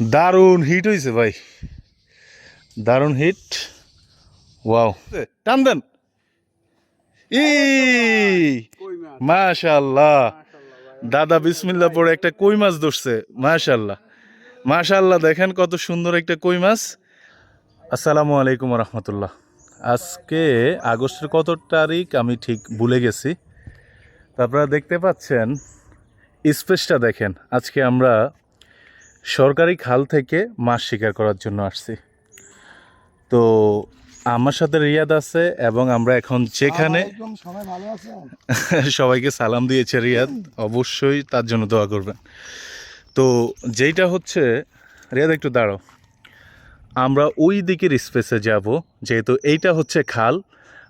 দারুণ হিট হয়েছে ভাই। দারুণ হিট। ওয়াও। টান দেন। ই মাশাল্লাহ দাদা বিসমিল্লা পরে একটা কই মাছ ধরছে মাশাল্লাহ মাশাল্লাহ দেখেন কত সুন্দর একটা কই মাছ। আসসালামু আলাইকুম রহমতুল্লাহ। আজকে আগস্টের কত তারিখ আমি ঠিক ভুলে গেছি। তো আপনারা দেখতে পাচ্ছেন, স্পেসটা দেখেন। আজকে আমরা সরকারি খাল থেকে মাছ শিকার করার জন্য আসছি। তো আমার সাথে রিয়াদ আছে এবং আমরা এখন যেখানে সবাইকে সালাম দিয়েছে রিয়াদ। অবশ্যই তার জন্য দোয়া করবেন। তো যেইটা হচ্ছে রিয়াদ একটু দাঁড়াও। আমরা ওই দিকের স্পেসে যাব যেহেতু এইটা হচ্ছে খাল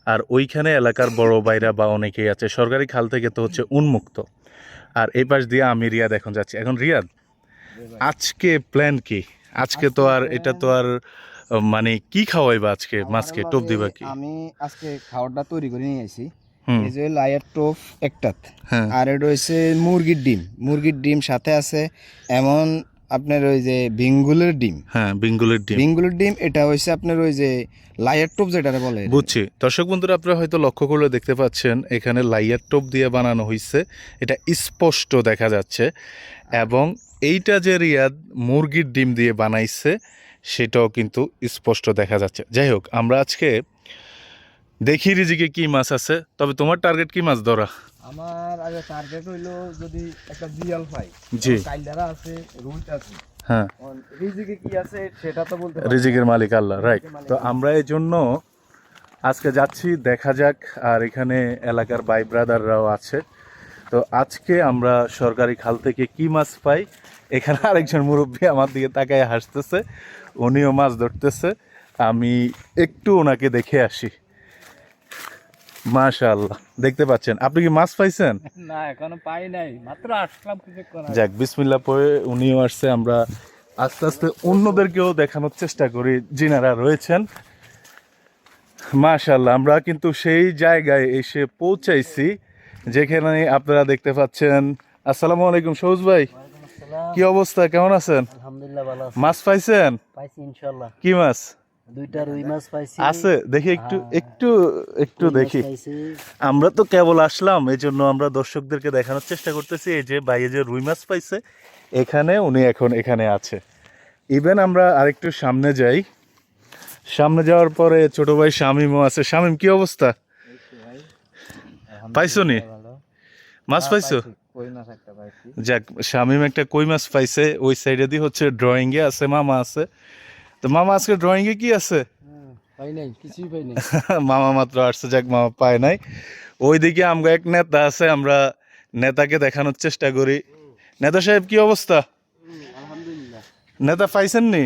আর ওইখানে এলাকার বড় বাইরা বা অনেকেই আছে। সরকারি খাল থেকে তো হচ্ছে উন্মুক্ত। আর এই পাশ দিয়ে আমি রিয়াদ এখন যাচ্ছি। এখন রিয়াদ আজকে প্ল্যান কি? আজকে তো আর এটা তো আর মানে কি খাওয়াইবা আজকে? মাছকে টোপ দিবা কি? আমি আজকে খাবারটা তৈরি করে নিয়ে আসি এই যে লায়ার টোপ একটাত। হ্যাঁ। আর এটা হচ্ছে মুরগির ডিম। মুরগির ডিম সাথে আছে এমন আপনার ওই যে ভিঙ্গুলের ডিম। হ্যাঁ বেঙ্গলের ডিম। ভিঙ্গুলের ডিম এটা হচ্ছে আপনার ওই যে লাইয়ার টোপ যেটা বলে। বুঝছি। দর্শক বন্ধুরা আপনারা হয়তো লক্ষ্য করলে দেখতে পাচ্ছেন এখানে লাইয়ার টোপ দিয়ে বানানো হয়েছে এটা স্পষ্ট দেখা যাচ্ছে। এবং এইটা যে রিয়াদ মুরগির ডিম দিয়ে বানাইছে সেটাও কিন্তু স্পষ্ট দেখা যাচ্ছে। যাই হোক আমরা আজকে দেখি রিজিকে কি মাছ আছে। তবে তোমার টার্গেট কি মাছ ধরা আমার আগে টার্গেট হইল যদি একটা জিয়াল পাই জি। কাইলারা আছে রুইট আছে। হ্যাঁ। রিজিকে কি আছে সেটা তো বলতে রিজিকের মালিক আল্লাহ রাইট তো আমরা এই জন্য আজকে যাচ্ছি দেখা যাক আর এখানে এলাকার ভাই ব্রাদাররাও আছে। তো আজকে আমরা সরকারি খাল থেকে কি মাছ পাই এখানে আরেকজন মুরব্বী আমার দিকে তাকায় হাসতেছে উনিও মাছ ধরতেছে। আমি একটু ওনাকে দেখে আসি। মাশাআল্লাহ দেখতে পাচ্ছেন। আপনি কি মাছ পাইছেন? না এখনও পাই নাই। মাত্র আসলাম কিছুক্ষণ যাক বিসমিল্লা পরে উনিও আসছে। আমরা আস্তে আস্তে অন্যদেরকেও দেখানোর চেষ্টা করি যিনারা রয়েছেন। মাশাল্লাহ আমরা কিন্তু সেই জায়গায় এসে পৌঁছাইছি যেখানে আপনারা দেখতে পাচ্ছেন। আসসালামু আলাইকুম সৌজ ভাই। কি অবস্থা? কেমন আছেন? আলহামদুলিল্লাহ ভালো আছি। মাছ পাইছেন? পাইছি ইনশাল্লাহ কি মাছ? দুইটা রুই মাছ পাইছি। আছে দেখি একটু একটু একটু দেখি। আমরা তো কেবল আসলাম এই জন্য আমরা দর্শকদেরকে দেখানোর চেষ্টা করতেছি। এই যে বাইরে যে রুই মাছ পাইছে এখানে উনি এখন এখানে আছে। ইভেন আমরা আরেকটু সামনে যাই। সামনে যাওয়ার পরে ছোট ভাই শামিমও আছে। শামিম কি অবস্থা? পাইছো নি? মাছ পাইছো। যাক শামিম একটা কই মাছ পাইছে ওই সাইডে দিয়ে হচ্ছে ড্রয়িং এ আছে মামা আছে। তো মামা আজকে ড্রয়িং এ কি আছে? নাই মামা মাত্র আসছে যাক মামা পায় নাই। ওইদিকে আমরা এক নেতা আছে আমরা নেতাকে দেখানোর চেষ্টা করি। নেতা সাহেব কি অবস্থা? নেতা পাইছেন নি?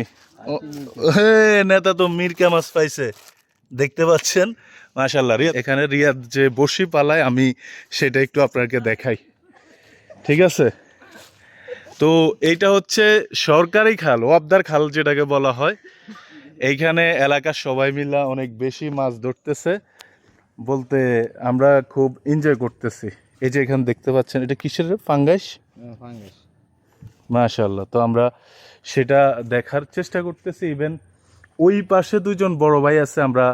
নেতা তো মিরকা মাছ পাইছে দেখতে পাচ্ছেন? মাশাল্লাহ রিয়াদ এখানে রিয়াদ যে বসি পালায় আমি সেটা একটু আপনাকে দেখাই। ঠিক আছে? তো এইটা হচ্ছে সরকারি খাল ওয়াবদার খাল যেটাকে বলা হয়। এইখানে এলাকার সবাই মিলা অনেক বেশি মাছ ধরতেছে। বলতে আমরা খুব এনজয় করতেছি। এই যে এখানে দেখতে পাচ্ছেন এটা কিসের ফাঙ্গাস ফাঙ্গাস মাশাল্লাহ তো আমরা সেটা দেখার চেষ্টা করতেছি। ইভেন ওই পাশে দুজন বড় ভাই আছে আমরা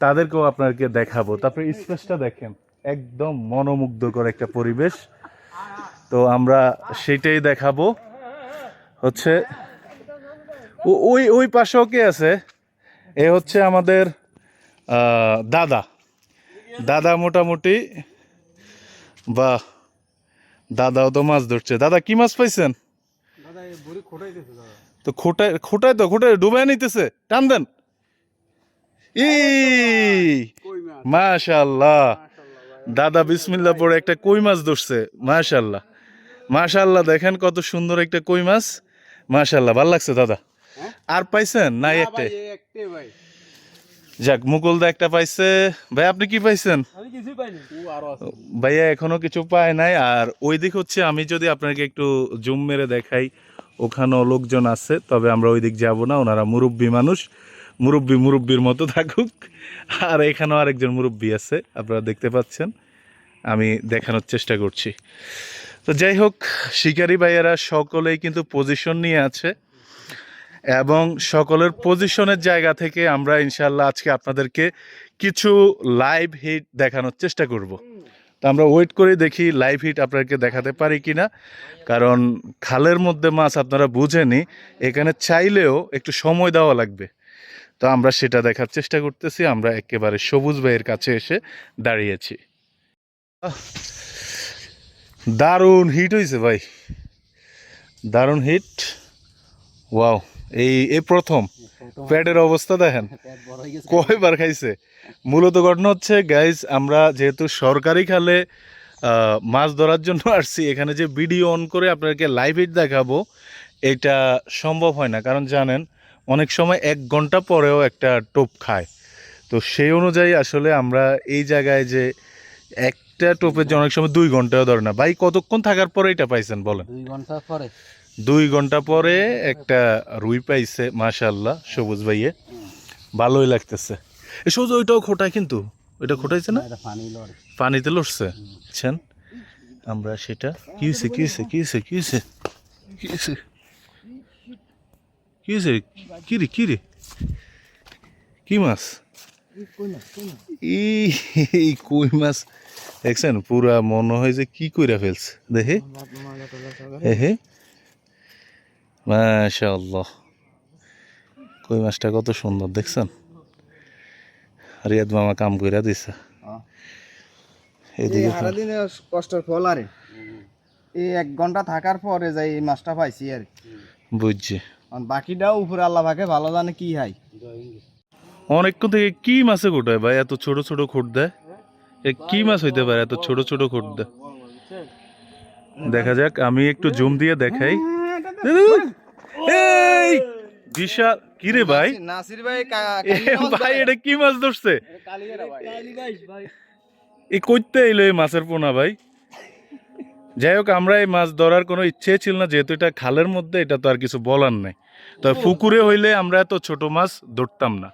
তাদেরকেও আপনাকে দেখাবো। তারপরে স্পেসটা দেখেন একদম মনোমুগ্ধকর একটা পরিবেশ। তো আমরা সেটাই দেখাবো। হচ্ছে ওই ওই পাশেও কে আছে? এ হচ্ছে আমাদের আহ, দাদা। দাদা মোটামুটি বাহ দাদাও তো মাছ ধরছে। দাদা কি মাছ পাইছেন? তো খোটায় খোটায় তো খোটায় ডুবাই নিতেছে। টান দেন। ই মাশাল্লাহ। দাদা বিসমিল্লা পরে একটা কই মাছ ধরছে মাশাল্লাহ। মাশাল্লাহ দেখেন কত সুন্দর একটা কই মাছ। মাশাল্লাহ ভালো লাগছে দাদা। হ্যাঁ? আর পাইছেন নাই একটাই? একটে ভাই। যাক মুকুলদা একটা পাইছে। ভাই আপনি কি পাইছেন? আমি পাইনি। ও ভাইয়া এখনও কিছু পায় নাই। আর ওই দিক হচ্ছে আমি যদি আপনাকে একটু জুম মেরে দেখাই ওখানেও লোকজন আছে তবে আমরা ওই দিক যাব না। ওনারা মুরব্বী মানুষ। মুরব্বী মুরব্বীর মতো থাকুক। আর এখানেও আরেকজন মুরব্বী আছে আপনারা দেখতে পাচ্ছেন। আমি দেখানোর চেষ্টা করছি। তো যাই হোক, শিকারি ভাইয়েরা সকলেই কিন্তু পজিশন নিয়ে আছে এবং সকলের পজিশনের জায়গা থেকে আমরা ইনশাল্লাহ আজকে আপনাদেরকে কিছু লাইভ হিট দেখানোর চেষ্টা করব। তো আমরা ওয়েট করে দেখি লাইভ হিট আপনাদেরকে দেখাতে পারি কি না কারণ খালের মধ্যে মাছ আপনারা বুঝেনি, এখানে চাইলেও একটু সময় দেওয়া লাগবে। তো আমরা সেটা দেখার চেষ্টা করতেছি, আমরা একেবারে সবুজ ভাইয়ের কাছে এসে দাঁড়িয়েছি। দারুণ হিট হয়েছে ভাই। দারুণ হিট। ওয়াও, এই এ প্রথম। প্যাডের অবস্থা দেখেন। কয়বার খাইছে। মূলত ঘটনা হচ্ছে গাইজ আমরা যেহেতু সরকারি খালে মাছ ধরার জন্য আসছি, এখানে যে ভিডিও অন করে আপনাদেরকে লাইভ হিট দেখাবো, এটা সম্ভব হয় না। কারণ জানেন, অনেক সময় এক ঘণ্টা পরেও একটা টোপ খায়। তো সেই অনুযায়ী আসলে আমরা এই জায়গায় যে একটা টোপের জন্য অনেক সময় দুই ঘন্টাও ধরে না। ভাই কতক্ষণ থাকার পরে এটা পাইছেন বলেন? দুই ঘণ্টা পরে। দুই ঘণ্টা পরে একটা রুই পাইছে মাশাল্লাহ সবুজ ভাইয়ে। ভালোই লাগতেছে। এ সবুজ ওইটাও খোটায় কিন্তু? ওইটা খোটাইছে না? পানিতে লড়ছে? বুঝছেন আমরা সেটা কি হয়েছে কি হয়েছে কি হয়েছে কি হয়েছে কি হয়েছে কি হয়েছে কি রে কি রে? কি মাছ? ই কই মাছ? দেখছেন? পুরা মনে হয় যে কি কইরা ফেলছে। দেখে। হে মাশাআল্লাহ। কই মাছটা কত সুন্দর দেখছেন? রিয়াদ মামা কাম কইরা দিছে। এদিকে সারাদিনে কষ্টের ফল আরে। এই এক ঘণ্টা থাকার পরে যাই এই মাছটা পাইছি আর। বুঝছি। বাকিটাও উপরে আল্লাহ পাকে ভালো জানে কি হয়। অনেকক্ষণ থেকে কি মাছে খোটায় ভাই? এত ছোট ছোট খোট দেয়। কি মাছ হইতে পারে এত ছোট ছোট খোট দেয় দেখা যাক আমি একটু জুম দিয়ে দেখাই। এই বিশাল কি রে ভাই? নাসির ভাই ভাই এটা কি মাছ ধরছে? এই কইতে এলো এই মাছের পোনা ভাই। যাই হোক আমরা এই মাছ ধরার কোনো ইচ্ছে ছিল না যেহেতু এটা খালের মধ্যে এটা তো আর কিছু বলার নাই। তবে পুকুরে হইলে আমরা এত ছোট মাছ ধরতাম না।